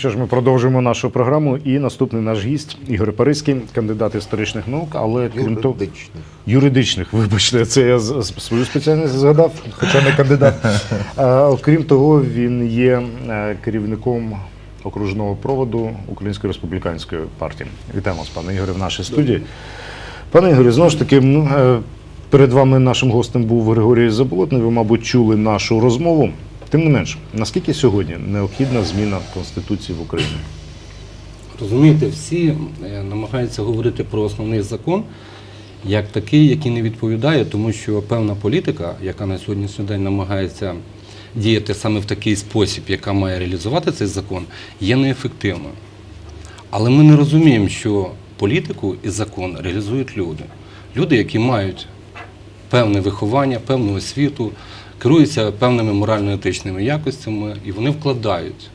Що ж, ми продовжуємо нашу програму. І наступний наш гість Ігор Паризький, кандидат історичних наук, але крім того, юридичних, вибачте, це я свою спеціальність згадав, хоча не кандидат. Окрім того, він є е, керівником окружного проводу Української республіканської партії. Вітаємо вас, пане Ігоре, в нашій студії. Пане Ігорі, знову ж таки, ну, е, перед вами нашим гостем був Григорій Заболотний. Ви, мабуть, чули нашу розмову. Тим не менш, наскільки сьогодні необхідна зміна Конституції в Україні? Розумієте, всі е, намагаються говорити про основний закон як такий, який не відповідає, тому що певна політика, яка на сьогоднішній день намагається діяти саме в такий спосіб, яка має реалізувати цей закон, є неефективною. Але ми не розуміємо, що політику і закон реалізують люди. Люди, які мають певне виховання, певну освіту, керуються певними морально-етичними якостями, і вони вкладають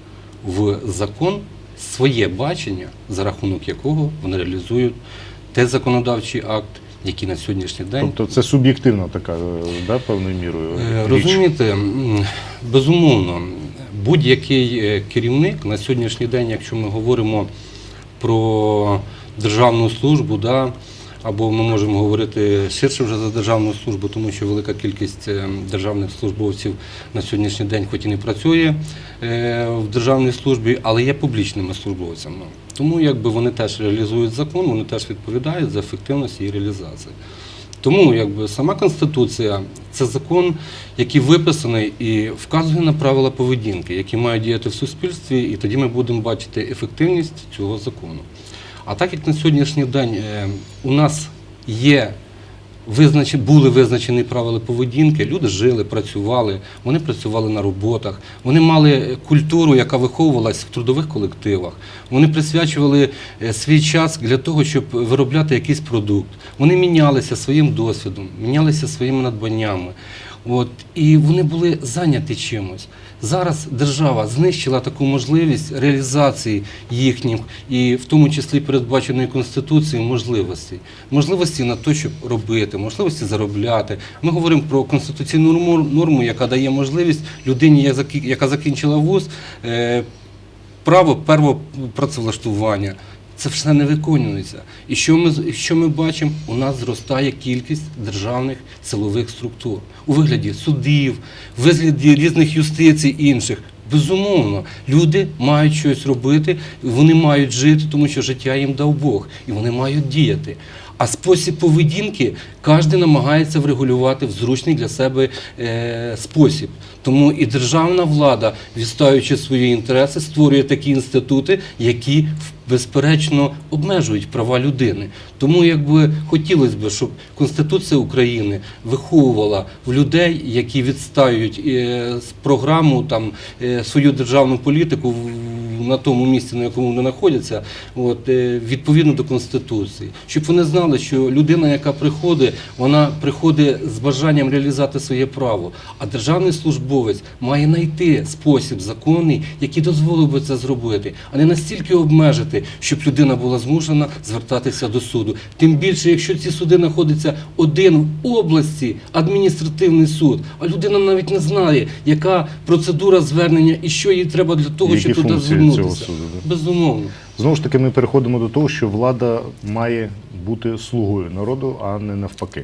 в закон своє бачення, за рахунок якого вони реалізують той законодавчий акт, який на сьогоднішній день Тобто це суб'єктивна така, е, да, певною мірою. Е, річ? Розумієте, безумовно, будь-який е, керівник на сьогоднішній день, якщо ми говоримо про державну службу, да, або ми можемо говорити ширше вже за державну службу, тому що велика кількість е, державних службовців на сьогоднішній день, хоч і не працює е, в державній службі, але є публічними службовцями. Тому якби вони теж реалізують закон, вони теж відповідають за ефективність її реалізації. Тому якби сама конституція це закон, який виписаний і вказує на правила поведінки, які мають діяти в суспільстві, і тоді ми будемо бачити ефективність цього закону. А так як на сьогоднішній день е, у нас є визначені, були визначені правила поведінки, люди жили, працювали, вони працювали на роботах, вони мали культуру, яка виховувалась в трудових колективах. Вони присвячували е, свій час для того, щоб виробляти якийсь продукт. Вони мінялися своїм досвідом, мінялися своїми надбаннями. От, і вони були зайняті чимось. Зараз держава знищила таку можливість реалізації їхніх, і в тому числі передбаченої Конституцією можливостей. Можливості на те, щоб робити, можливості заробляти. Ми говоримо про конституційну норму, норму, яка дає можливість людині, яка закінчила вуз, е, право первого працевлаштування. Це все не виконується. І що ми, що ми бачимо? У нас зростає кількість державних силових структур у вигляді судів, у вигляді різних юстицій інших. Безумовно, люди мають щось робити, вони мають жити, тому що життя їм дав Бог, і вони мають діяти. А спосіб поведінки кожен намагається врегулювати в зручний для себе е, спосіб. Тому і державна влада, відстоюючи свої інтереси, створює такі інститути, які безперечно обмежують права людини. Тому якби хотілося б, щоб Конституція України виховувала в людей, які відстаюють е, програму там е, свою державну політику на тому місці, на якому вони знаходяться, от е, відповідно до конституції, щоб вони знали, що людина, яка приходить, вона приходить з бажанням реалізувати своє право. А державний службовець має знайти спосіб законний, який дозволив би це зробити, а не настільки обмежити, щоб людина була змушена звертатися до суду. Тим більше, якщо ці суди знаходяться один в області, адміністративний суд, а людина навіть не знає, яка процедура звернення і що їй треба для того, щоб туди звернутися. Цього суду. Безумовно. Знову ж таки, ми переходимо до того, що влада має бути слугою народу, а не навпаки.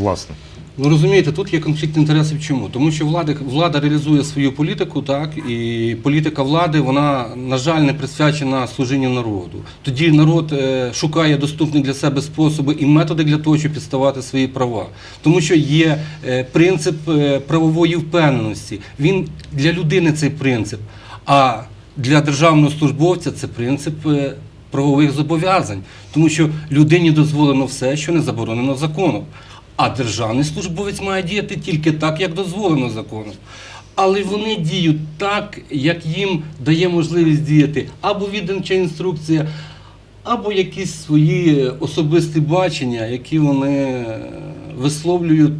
Власне. Ну розумієте, тут є конфлікт інтересів. Чому? Тому що влада, влада реалізує свою політику, так і політика влади, вона на жаль не присвячена служінню народу. Тоді народ е, шукає доступні для себе способи і методи для того, щоб підставати свої права. Тому що є е, принцип е, правової впевненості. Він для людини цей принцип. А для державного службовця це принцип. е, Правових зобов'язань, тому що людині дозволено все, що не заборонено законом. А державний службовець має діяти тільки так, як дозволено законом. Але вони діють так, як їм дає можливість діяти або відомча інструкція, або якісь свої особисті бачення, які вони е, висловлюють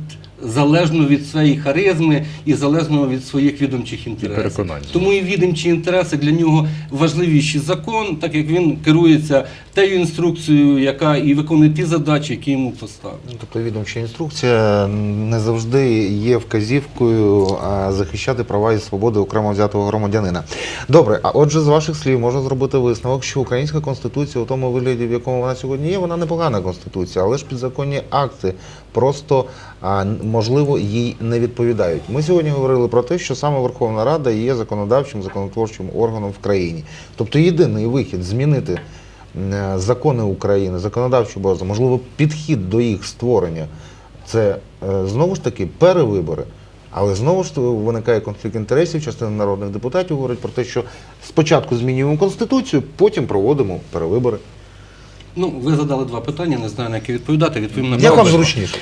залежно від своєї харизми і залежно від своїх відомчих інтересів. переконань. Тому і відомчі інтереси для нього важливіші закон, так як він керується тією інструкцією, яка і виконує ті задачі, які йому поставлені. Ну, Тобто відомча інструкція не завжди є вказівкою захищати права і свободи окремо взятого громадянина. Добре, а отже, з ваших слів можна зробити висновок, що українська конституція у тому вигляді, в якому вона сьогодні є, вона непогана конституція, але ж підзаконні акти просто а, можливо їй не відповідають. Ми сьогодні говорили про те, що саме Верховна Рада є законодавчим законотворчим органом в країні. Тобто єдиний вихід змінити е, закони України, законодавчу базу, можливо, підхід до їх створення, це е, знову ж таки перевибори. Але знову ж виникає конфлікт інтересів. Частина народних депутатів говорить про те, що спочатку змінюємо конституцію, потім проводимо перевибори. Ну, ви задали два питання, не знаю на яке відповідати. Відповім на Як вам зручніше?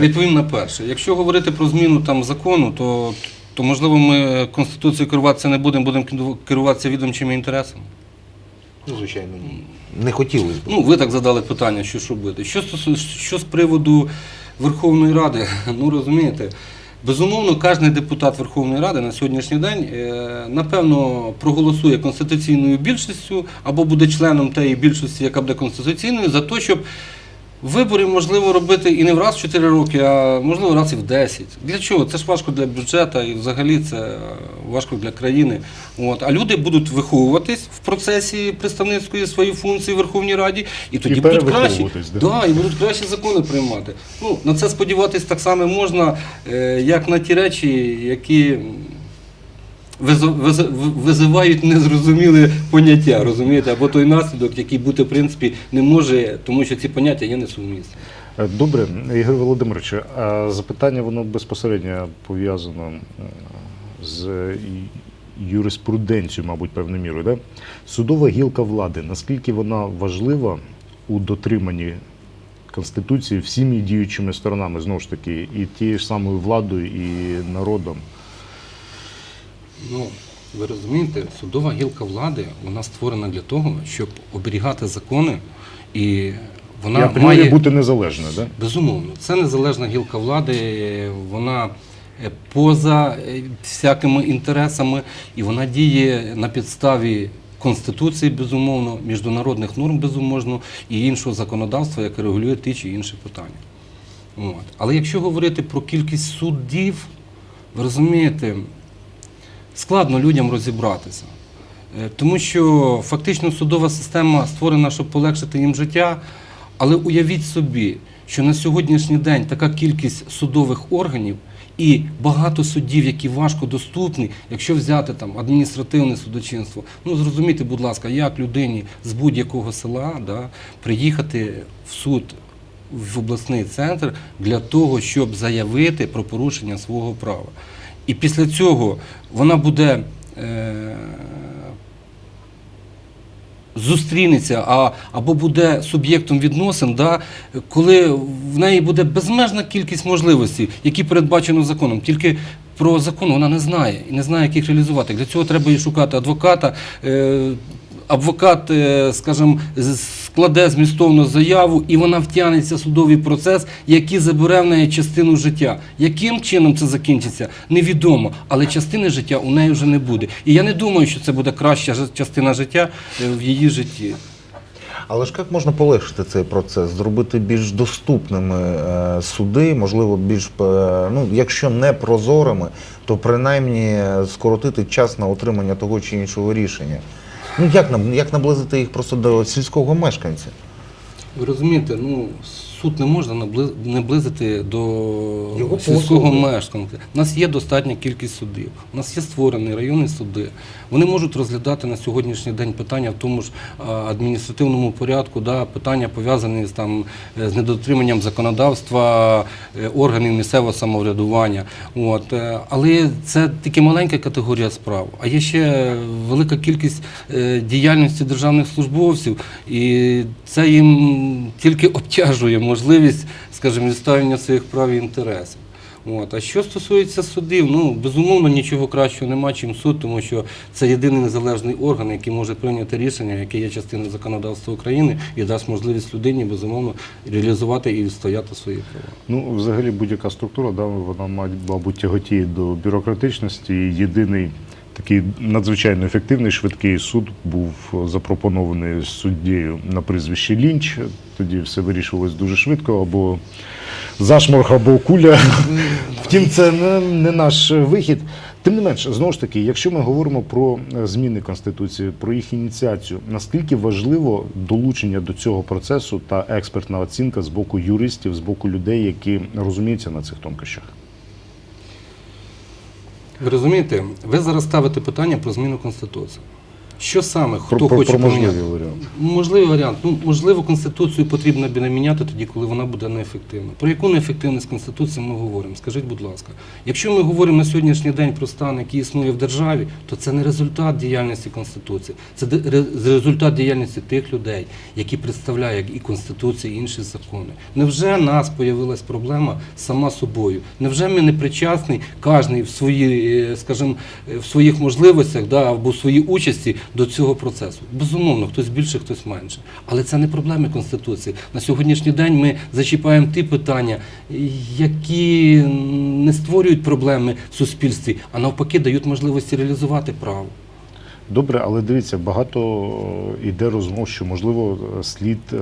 Відповім на перше. Якщо говорити про зміну там закону, то, то можливо ми конституцією керуватися не будемо, будемо керуватися відомчими інтересами. Ну, звичайно, ні. Не хотілося б. Ну, ви так задали питання, що ж робити. Що, стосу- що з приводу Верховної Ради, ну розумієте, безумовно, кожен депутат Верховної Ради на сьогоднішній день, е, напевно, проголосує конституційною більшістю або буде членом тієї більшості, яка буде конституційною, за те, щоб вибори можливо робити і не в раз в 4 роки, а можливо раз і в 10. Для чого? Це ж важко для бюджету і взагалі це е, важко для країни. От. А люди будуть виховуватись в процесі представницької своєї функції в Верховній Раді, і тоді І будуть кращі, да. да, і будуть кращі закони приймати. Ну, на це сподіватись так само можна, е, як на ті речі, які. Визивають незрозуміле поняття, розумієте, або той наслідок, який бути в принципі не може, тому що ці поняття є несумісні. Е, Добре, Ігор Володимирович, запитання воно безпосередньо пов'язано е, з юриспруденцією, мабуть, певною мірою. Да? Судова гілка влади, наскільки вона важлива у дотриманні Конституції всіми діючими сторонами, знову ж таки, і тією ж самою владою, і народом. Ну, ви розумієте, судова гілка влади вона створена для того, щоб оберігати закони, і вона апріорі має бути незалежною. Да? безумовно. Це незалежна гілка влади, вона е, поза е, всякими інтересами, і вона діє на підставі. Конституції, безумовно, міжнародних норм, безумовно, і іншого законодавства, яке регулює ті чи інші питання. От. Але якщо говорити про кількість суддів, ви розумієте, складно людям розібратися. Е, Тому що фактично судова система створена, щоб полегшити їм життя. Але уявіть собі, що на сьогоднішній день така кількість судових органів і багато суддів, які важко доступні, якщо взяти там адміністративне судочинство, ну зрозумійте, будь ласка, як людині з будь-якого села да, приїхати в суд в обласний центр для того, щоб заявити про порушення свого права. І після цього вона буде е, зустрінеться а, або буде суб'єктом відносин, да, коли в неї буде безмежна кількість можливостей, які передбачено законом. Тільки про закон вона не знає і не знає, як їх реалізувати. Для цього треба і шукати адвоката. Е, Адвокат, е, скажімо, з- складе змістовну заяву, і вона втягнеться в судовий процес, який забере в неї частину життя. Яким чином це закінчиться, невідомо, але частини життя у неї вже не буде. І я не думаю, що це буде краща частина життя е, в її житті. Але ж як можна полегшити цей процес, зробити більш доступними е, суди, можливо, більш е, ну, якщо не прозорими, то принаймні скоротити час на отримання того чи іншого рішення. Ну як як наблизити їх просто до сільського мешканця? Ви розумієте, ну суд не можна набли- наблизити до Його сільського мешканця. У нас є достатня кількість судів. У нас є створені районні суди. Вони можуть розглядати на сьогоднішній день питання в тому ж адміністративному порядку, да, питання пов'язані з там з недотриманням законодавства е, органів місцевого самоврядування. От е, але це тільки маленька категорія справ. А є ще велика кількість е, діяльності державних службовців, і це їм тільки обтяжує можливість, скажімо, відставлення своїх прав і інтересів. От. А що стосується судів, ну безумовно нічого кращого нема, чим суд, тому що це єдиний незалежний орган, який може прийняти рішення, яке є частиною законодавства України і дасть можливість людині безумовно реалізувати і відстояти свої права. Ну, взагалі, будь-яка структура, да, вона, мабуть, тяготіє до бюрократичності. Єдиний такий надзвичайно ефективний швидкий суд був запропонований суддєю на прізвище Лінч. Тоді все вирішувалось дуже швидко, або зашморг, або куля. Втім, це не, не наш вихід. Тим не менш, знову ж таки, якщо ми говоримо про е, зміни Конституції, про їх ініціацію, наскільки важливо долучення до цього процесу та експертна оцінка з боку юристів, з боку людей, які розуміються на цих тонкощах? Ви розумієте, ви зараз ставите питання про зміну Конституції. Що саме, хто Про, про, хоче про поміняти? Можливий варіант. Ну, можливо, Конституцію потрібно буде міняти тоді, коли вона буде неефективна. Про яку неефективність Конституції ми говоримо? Скажіть, будь ласка. Якщо ми говоримо на сьогоднішній день про стан, який існує в державі, то це не результат діяльності Конституції, це результат діяльності тих людей, які представляють і Конституцію, і інші закони. Невже нас появилась проблема сама собою? Невже ми не причасні, кожен в свої, е, скажімо, е, в своїх можливостях да, або в своїй участі до цього процесу? Безумовно, хтось більше, хтось менше. Але це не проблеми Конституції. На сьогоднішній день ми зачіпаємо ті питання, які не створюють проблеми в суспільстві, а навпаки дають можливості реалізувати право. Добре, але дивіться, багато е, йде розмов, що можливо е, слід е,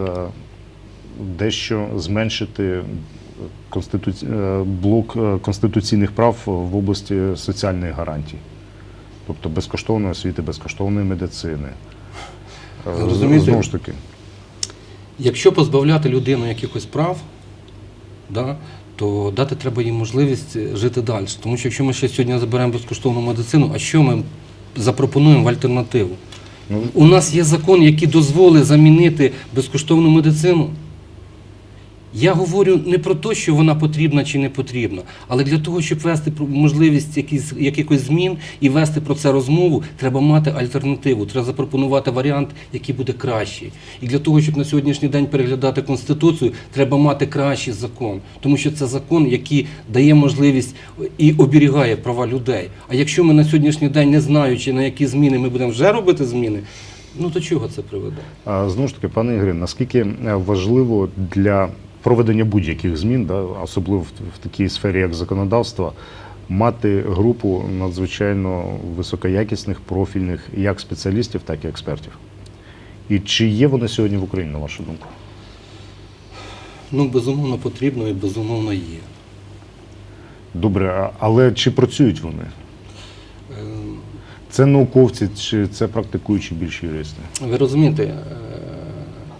дещо зменшити конституці... е, блок е, конституційних прав в області соціальних гарантій, тобто безкоштовної освіти, безкоштовної медицини. Розумієте? Знову ж таки, Якщо позбавляти людину якихось прав, да, то дати треба їм можливість жити далі. Тому що якщо ми ще сьогодні заберемо безкоштовну медицину, а що ми запропонуємо в альтернативу? ну, У нас є закон, який дозволить замінити безкоштовну медицину. Я говорю не про те, що вона потрібна чи не потрібна, але для того, щоб вести можливість якісь, якихось змін і вести про це розмову, треба мати альтернативу, треба запропонувати варіант, який буде кращий. І для того, щоб на сьогоднішній день переглядати Конституцію, треба мати кращий закон, тому що це закон, який дає можливість і оберігає права людей. А якщо ми на сьогоднішній день, не знаючи на які зміни ми будемо вже робити зміни, ну до чого це приведе? А знову ж таки, пане Ігорі, наскільки е, важливо для проведення будь-яких змін, да, особливо в, в такій сфері, як законодавство, мати групу надзвичайно високоякісних, профільних як спеціалістів, так і експертів? І чи є вони сьогодні в Україні, на вашу думку? Ну, безумовно, потрібно і безумовно є. Добре, але чи працюють вони? Е, Це науковці, чи це практикуючі більш юристи? Ви розумієте, е,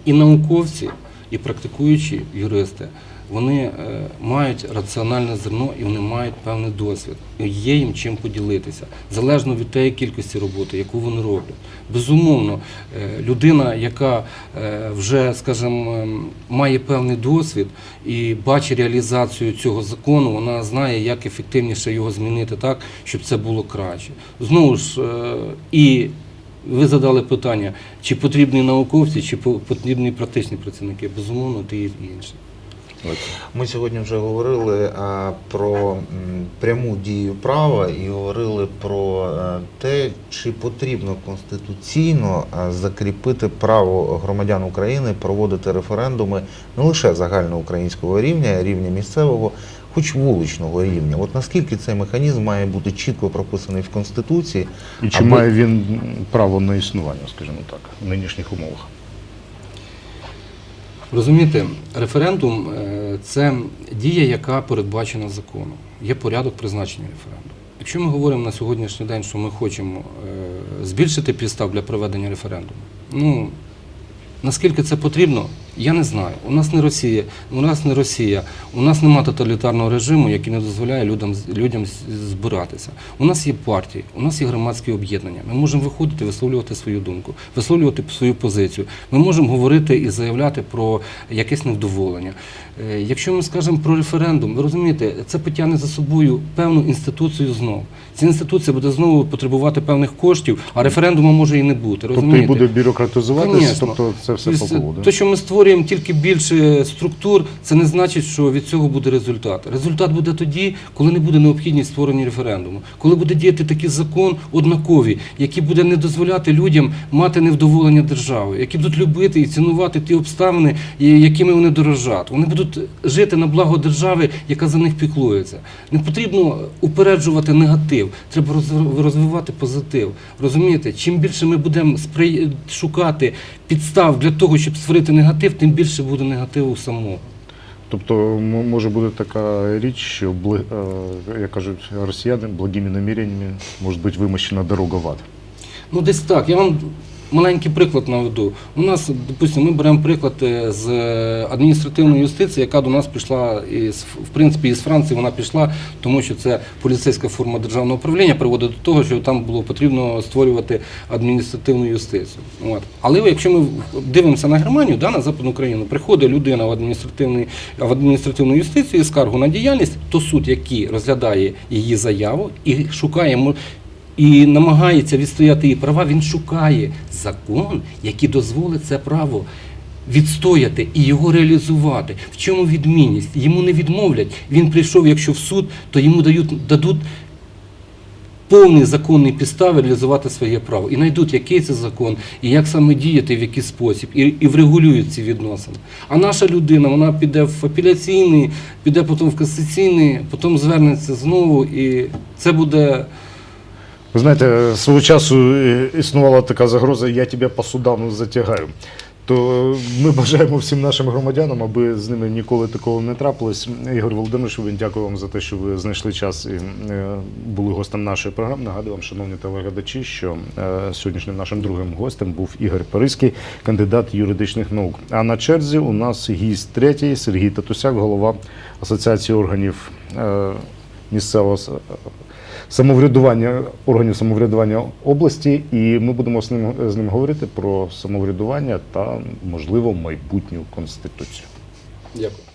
і науковці, і практикуючі юристи, вони е, мають раціональне зерно і вони мають певний досвід. Є їм чим поділитися, залежно від тієї кількості роботи, яку вони роблять. Безумовно, е, людина, яка е, вже, скажімо, ем, має певний досвід і бачить реалізацію цього закону, вона знає, як ефективніше його змінити так, щоб це було краще. Знову ж і ви задали питання, чи потрібні науковці, чи потрібні практичні працівники. Безумовно, ті і інші. Ми сьогодні вже говорили а, про пряму дію права і говорили про е, те, чи потрібно конституційно а, закріпити право громадян України проводити референдуми не лише загальноукраїнського рівня, а рівня місцевого, хоч вуличного рівня. От наскільки цей механізм має бути чітко прописаний в Конституції, І чи аби- має він право на існування, скажімо так, в нинішніх умовах? Розумієте, референдум е, це дія, яка передбачена законом. Є порядок призначення референдуму. Якщо ми говоримо на сьогоднішній день, що ми хочемо е, збільшити підстав для проведення референдуму, ну наскільки це потрібно, я не знаю. У нас не Росія, у нас не Росія, у нас немає тоталітарного режиму, який не дозволяє людям, людям збиратися. У нас є партії, у нас є громадські об'єднання. Ми можемо виходити, висловлювати свою думку, висловлювати свою позицію. Ми можемо говорити і заявляти про якесь невдоволення. Е, Якщо ми скажемо про референдум, ви розумієте, це потягне за собою певну інституцію знов. Ця інституція буде знову потребувати певних коштів, а референдуму може і не бути. Тобто і буде бюрократизуватися, Конечно. тобто це все Тобто, по поводу. Те, що ми створюємо. Створюємо тільки більше структур, це не значить, що від цього буде результат. Результат буде тоді, коли не буде необхідність створення референдуму, коли буде діяти такий закон однаковий, який буде не дозволяти людям мати невдоволення держави, які будуть любити і цінувати ті обставини, якими вони дорожать. Вони будуть жити на благо держави, яка за них піклується. Не потрібно упереджувати негатив, треба роз- розвивати позитив. Розумієте, чим більше ми будемо шукати підстав для того, щоб створити негатив, тим більше буде негативу самого. Тобто може бути така річ, що е, як кажуть росіяни, благими наміреннями може бути вимощена дорога в ад. Ну, десь так. Я вам маленький приклад наведу. У нас, допустимо, ми беремо приклад е, з е, адміністративної юстиції, яка до нас пішла із, в принципі, із Франції вона пішла, тому що це поліцейська форма державного управління приводить до того, що там було потрібно створювати адміністративну юстицію. От. Але якщо ми дивимося на Германію, да, на Западну Україну, приходить людина в адміністративний в адміністративну юстицію скаргу на діяльність, то суд, який розглядає її заяву і шукає і намагається відстояти її права, він шукає закон, який дозволить це право відстояти і його реалізувати. В чому відмінність? Йому не відмовлять. Він прийшов, якщо в суд, то йому дають, дадуть повні законні підстави реалізувати своє право. І знайдуть, який це закон, і як саме діяти, в який спосіб, і, і врегулюють ці відносини. А наша людина, вона піде в апеляційний, піде потім в касаційний, потім звернеться знову, і це буде. Ви знаєте, свого часу існувала така загроза Я тебе по судам затягаю. То ми бажаємо всім нашим громадянам, аби з ними ніколи такого не трапилось. Ігор Володимирович, він дякую вам за те, що ви знайшли час і е, були гостем нашої програми. Нагадую вам, шановні телеглядачі, що е, сьогоднішнім нашим другим гостем був Ігор Паризький, кандидат юридичних наук. А на черзі у нас гість третій Сергій Татусяк, голова Асоціації органів е, місцевого самоврядування органів самоврядування області, і ми будемо з ним з ним говорити про самоврядування та можливо майбутню конституцію. Дякую.